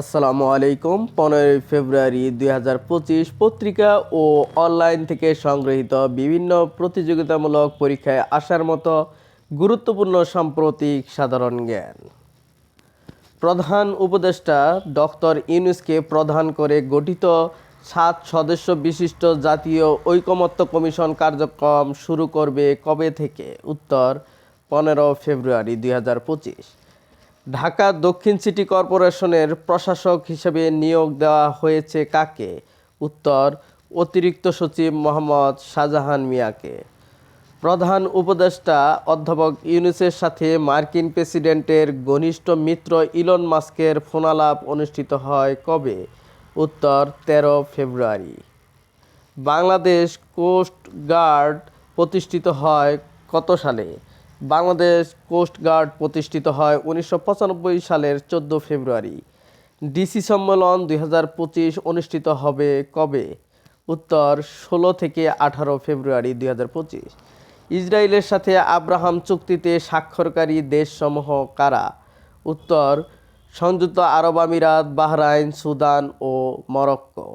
আসসালামু আলাইকুম। পনেরোই ফেব্রুয়ারি দুই হাজার পঁচিশ পত্রিকা ও অনলাইন থেকে সংগৃহীত বিভিন্ন প্রতিযোগিতামূলক পরীক্ষায় আসার মতো গুরুত্বপূর্ণ সাম্প্রতিক সাধারণ জ্ঞান। প্রধান উপদেষ্টা ডক্টর ইউনুসকে প্রধান করে গঠিত সাত সদস্য বিশিষ্ট জাতীয় ঐকমত্য কমিশন কার্যক্রম শুরু করবে কবে থেকে? উত্তর, পনেরো ফেব্রুয়ারি দুই হাজার পঁচিশ। ঢাকা দক্ষিণ সিটি কর্পোরেশনের প্রশাসক হিসেবে নিয়োগ দেওয়া হয়েছে কাকে? উত্তর, অতিরিক্ত সচিব মোহাম্মদ শাহজাহান মিয়াকে। প্রধান উপদেষ্টা অধ্যাপক ইউনুসের সাথে মার্কিন প্রেসিডেন্টের ঘনিষ্ঠ মিত্র ইলন মাস্কের ফোনালাপ অনুষ্ঠিত হয় কবে? উত্তর, তেরো ফেব্রুয়ারি। বাংলাদেশ কোস্ট গার্ড প্রতিষ্ঠিত হয় কত সালে? বাংলাদেশ কোস্ট গার্ড প্রতিষ্ঠিত হয় উনিশশো পঁচানব্বই সালের চোদ্দ ফেব্রুয়ারি। ডিসি সম্মেলন দুই হাজার পঁচিশ অনুষ্ঠিত হবে কবে? উত্তর ষোলো থেকে আঠারো ফেব্রুয়ারি দুই হাজার পঁচিশ। ইসরায়েলের সাথে আব্রাহাম চুক্তিতে স্বাক্ষরকারী দেশসমূহ কারা? উত্তর, সংযুক্ত আরব আমিরাত, বাহরাইন, সুদান ও মরক্কো।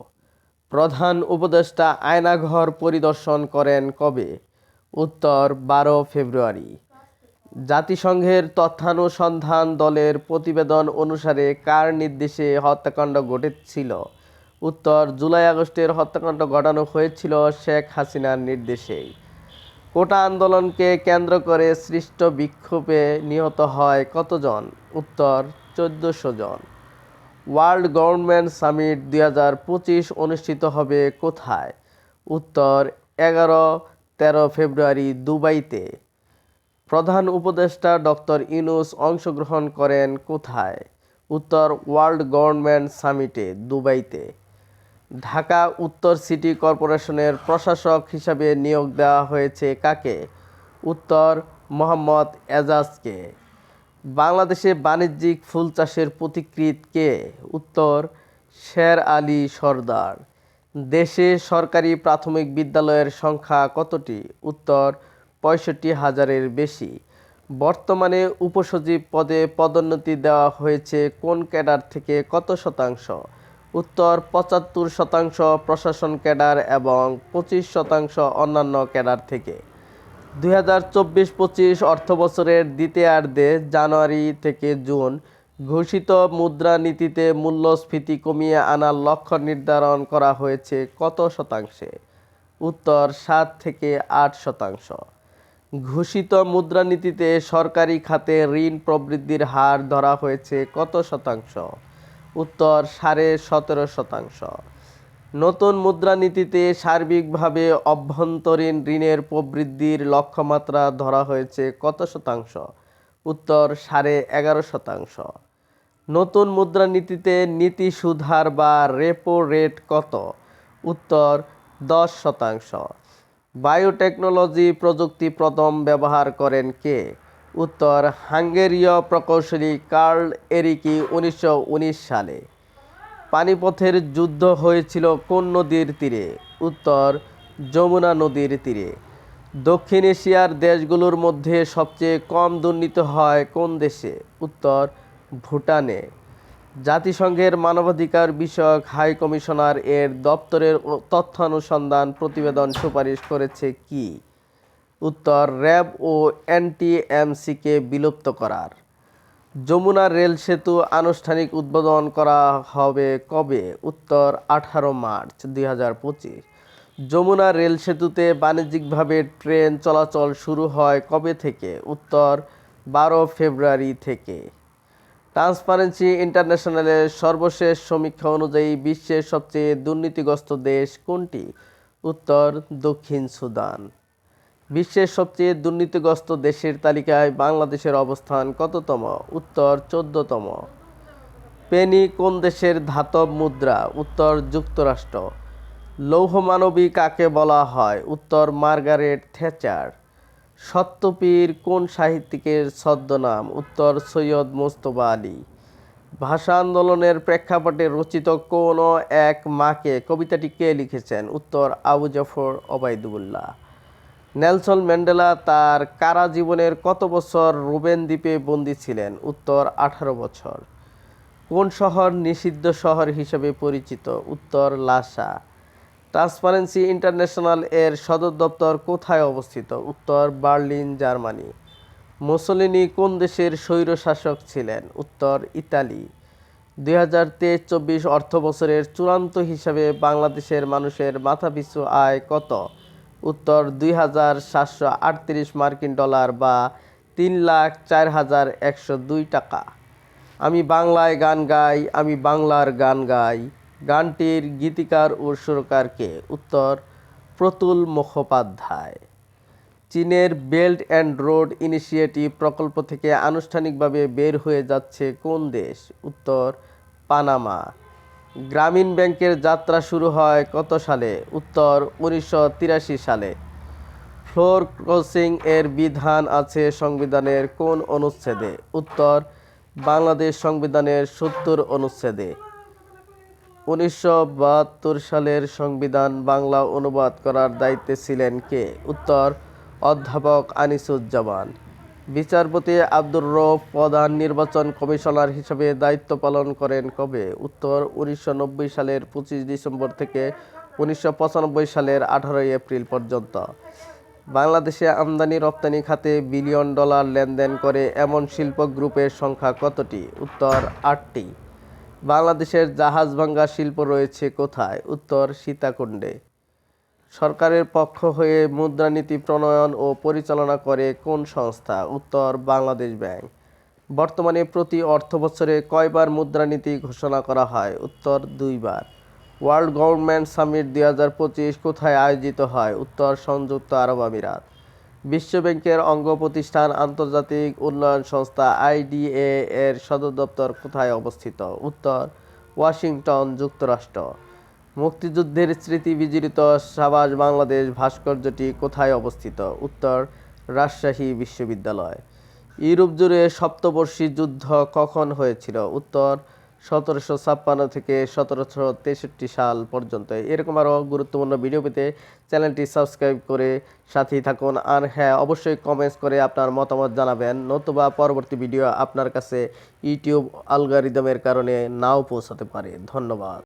প্রধান উপদেষ্টা আয়নাঘর পরিদর্শন করেন কবে? উত্তর বারো ফেব্রুয়ারি। জাতিসংঘের তথ্যানুসন্ধান দলের প্রতিবেদন অনুসারে কার নির্দেশে হত্যাকাণ্ড ঘটেছিল? উত্তর, জুলাই আগস্টের হত্যাকাণ্ড ঘটানো হয়েছিল শেখ হাসিনার নির্দেশেই কোটা আন্দোলনকে কেন্দ্র করে সৃষ্ট বিক্ষোভে নিহত হয় কতজন? উত্তর, চোদ্দশো জন। ওয়ার্ল্ড গভর্নমেন্ট সামিট দুই হাজার পঁচিশ অনুষ্ঠিত হবে কোথায়? উত্তর, এগারো, তেরো ফেব্রুয়ারি দুবাইতে। প্রধান উপদেষ্টা ডক্টর ইউনুস অংশগ্রহণ করেন কোথায়? উত্তর ওয়ার্ল্ড গভর্নমেন্ট সামিটে, দুবাইতে। ঢাকা উত্তর সিটি কর্পোরেশনের প্রশাসক হিসাবে নিয়োগ দেওয়া হয়েছে কাকে? উত্তর, মোহাম্মদ এজাজকে। বাংলাদেশে বাণিজ্যিক ফুল চাষের পথিকৃৎ কে? উত্তর, শের আলী সর্দার। দেশে সরকারি প্রাথমিক বিদ্যালয়ের সংখ্যা কতটি? উত্তর পঁয়ষট্টি হাজারের বেশি। বর্তমানে উপসচিব পদে পদোন্নতি দেওয়া হয়েছে কোন ক্যাডার থেকে কত শতাংশ? উত্তর, পঁচাত্তর শতাংশ প্রশাসন ক্যাডার এবং পঁচিশ শতাংশ অন্যান্য ক্যাডার থেকে। দুই হাজার চব্বিশ পঁচিশ অর্থবছরের দ্বিতীয়ার্ধে জানুয়ারি থেকে জুন ঘোষিত মুদ্রানীতিতে মূল্যস্ফীতি কমিয়ে আনার লক্ষ্য নির্ধারণ করা হয়েছে কত শতাংশে? উত্তর, সাত থেকে আট শতাংশ। ঘোষিত মুদ্রানীতিতে সরকারি খাতে ঋণ প্রবৃদ্ধির হার ধরা হয়েছে কত শতাংশ? উত্তর, সাড়ে সতেরো শতাংশ। নতুন মুদ্রানীতিতে সার্বিকভাবে অভ্যন্তরীণ ঋণের প্রবৃদ্ধির লক্ষ্যমাত্রা ধরা হয়েছে কত শতাংশ? উত্তর, সাড়ে এগারো শতাংশ। নতুন মুদ্রানীতিতে নীতি সুধার বা রেপো রেট কত? উত্তর, দশ শতাংশ। বায়োটেকনোলজি প্রযুক্তি প্রথম ব্যবহার করেন কে? উত্তর, হাঙ্গেরীয় প্রকৌশলী কার্ল এরিকি উনিশশো উনিশ সালে। পানিপথের যুদ্ধ হয়েছিল কোন নদীর তীরে? উত্তর, যমুনা নদীর তীরে। দক্ষিণ এশিয়ার দেশগুলোর মধ্যে সবচেয়ে কম দুর্নীতি হয় কোন দেশে? উত্তর, ভুটানে। জাতিসংঘের মানবাধিকার বিষয়ক হাই কমিশনার এর দপ্তরের তথ্যানুসন্ধান প্রতিবেদন সুপারিশ করেছে কি? উত্তর, র্যাব ও এনটিএমসিকে বিলুপ্ত করার। যমুনা রেল সেতু আনুষ্ঠানিক উদ্বোধন করা হবে কবে? উত্তর, আঠারো মার্চ দুই হাজার পঁচিশ। যমুনা রেল সেতুতে বাণিজ্যিকভাবে ট্রেন চলাচল শুরু হয় কবে থেকে? উত্তর, বারো ফেব্রুয়ারি থেকে। ট্রান্সপারেন্সি ইন্টারন্যাশনালের সর্বশেষ সমীক্ষা অনুযায়ী বিশ্বের সবচেয়ে দুর্নীতিগ্রস্ত দেশ কোনটি? উত্তর, দক্ষিণ সুদান। বিশ্বের সবচেয়ে দুর্নীতিগ্রস্ত দেশের তালিকায় বাংলাদেশের অবস্থান কততম? উত্তর, চোদ্দতম। পেনি কোন দেশের ধাতব মুদ্রা? উত্তর, যুক্তরাষ্ট্র। লৌহমানবী কাকে বলা হয়? উত্তর, মার্গারেট থেচার সত্যপীর কোন সাহিত্যিকের ছদ্মনাম? উত্তর সৈয়দ মোস্তফা আলী। ভাষা আন্দোলনের প্রেক্ষাপটে রচিত কোন এক মাকে কবিতাটি কে লিখেছেন? উত্তর আবু জাফর ওবায়দুল্লাহ। নেলসন ম্যান্ডেলা তার কারা জীবনের কত বছর রুবেন দ্বীপে বন্দী ছিলেন? উত্তর আঠারো বছর। কোন শহর নিষিদ্ধ শহর হিসেবে পরিচিত? উত্তর লাসা। ট্রান্সপারেন্সি ইন্টারন্যাশনাল এর সদর দপ্তর কোথায় অবস্থিত? উত্তর, বার্লিন, জার্মানি। মুসলিনি কোন দেশের স্বৈরশাসক ছিলেন? উত্তর, ইতালি। দুই হাজার তেইশ চব্বিশ অর্থ বছরের চূড়ান্ত হিসাবে বাংলাদেশের মানুষের মাথাপিছু আয় কত? উত্তর, দুই হাজার সাতশো আটত্রিশ মার্কিন ডলার বা তিন লাখ চার হাজার একশো দুই টাকা। আমি বাংলায় গান গাই, আমি বাংলার গান গাই। গানটির গীতিকার ও সুরকার কে উত্তর, প্রতুল মুখোপাধ্যায়। চীনের বেল্ট অ্যান্ড রোড ইনিশিয়েটিভ প্রকল্প থেকে আনুষ্ঠানিকভাবে বের হয়ে যাচ্ছে কোন দেশ? উত্তর, পানামা। গ্রামীণ ব্যাংকের যাত্রা শুরু হয় কত সালে? উত্তর, উনিশশো তিরাশি সালে। ফ্লোর ক্রসিং এর বিধান আছে সংবিধানের কোন অনুচ্ছেদে? উত্তর, বাংলাদেশ সংবিধানের সত্তর অনুচ্ছেদে। উনিশশো বাহাত্তর সালের সংবিধান বাংলা অনুবাদ করার দায়িত্বে ছিলেন কে? উত্তর, অধ্যাপক আনিসুজ্জামান। বিচারপতি আব্দুর রৌফ প্রধান নির্বাচন কমিশনার হিসেবে দায়িত্ব পালন করেন কবে? উত্তর, উনিশশো নব্বই সালের পঁচিশ ডিসেম্বর থেকে উনিশশো পঁচানব্বই সালের আঠারোই এপ্রিল পর্যন্ত। বাংলাদেশে আমদানি রপ্তানি খাতে বিলিয়ন ডলার লেনদেন করে এমন শিল্প গ্রুপের সংখ্যা কতটি? উত্তর, আটটি। বাংলাদেশের জাহাজ ভাঙ্গা শিল্প রয়েছে কোথায়? উত্তর, সীতাকুণ্ডে। সরকারের পক্ষ হয়ে মুদ্রানীতি প্রণয়ন ও পরিচালনা করে কোন সংস্থা? উত্তর, বাংলাদেশ ব্যাংক। বর্তমানে প্রতি অর্থ বছরে কয়বার মুদ্রানীতি ঘোষণা করা হয়? উত্তর, দুইবার। ওয়ার্ল্ড গভর্নমেন্ট সামিট দুই হাজার পঁচিশ কোথায় আয়োজিত হয়? উত্তর, সংযুক্ত আরব আমিরাত। বিশ্বব্যাংকের অঙ্গ প্রতিষ্ঠান আন্তর্জাতিক উন্নয়ন সংস্থা আইডিএ এর সদর দপ্তর কোথায় অবস্থিত? উত্তর, ওয়াশিংটন, যুক্তরাষ্ট্র। মুক্তিযুদ্ধের স্মৃতি বিজড়িত সাবাস বাংলাদেশ ভাস্কর্যটি কোথায় অবস্থিত? উত্তর, রাজশাহী বিশ্ববিদ্যালয়। ইউরোপ জুড়ে সপ্তবর্ষী যুদ্ধ কখন হয়েছিল? উত্তর সতেরোশো ছাপ্পান্ন থেকে সতেরোশো তেষট্টি সাল পর্যন্ত। এরকম আরও গুরুত্বপূর্ণ ভিডিও পেতে চ্যানেলটি সাবস্ক্রাইব করে সাথেই থাকুন। আর হ্যাঁ অবশ্যই কমেন্টস করে আপনার মতামত জানাবেন। নতুবা পরবর্তী ভিডিও আপনার কাছে ইউটিউব আলগারিদমের কারণে নাও পৌঁছাতে পারে। ধন্যবাদ।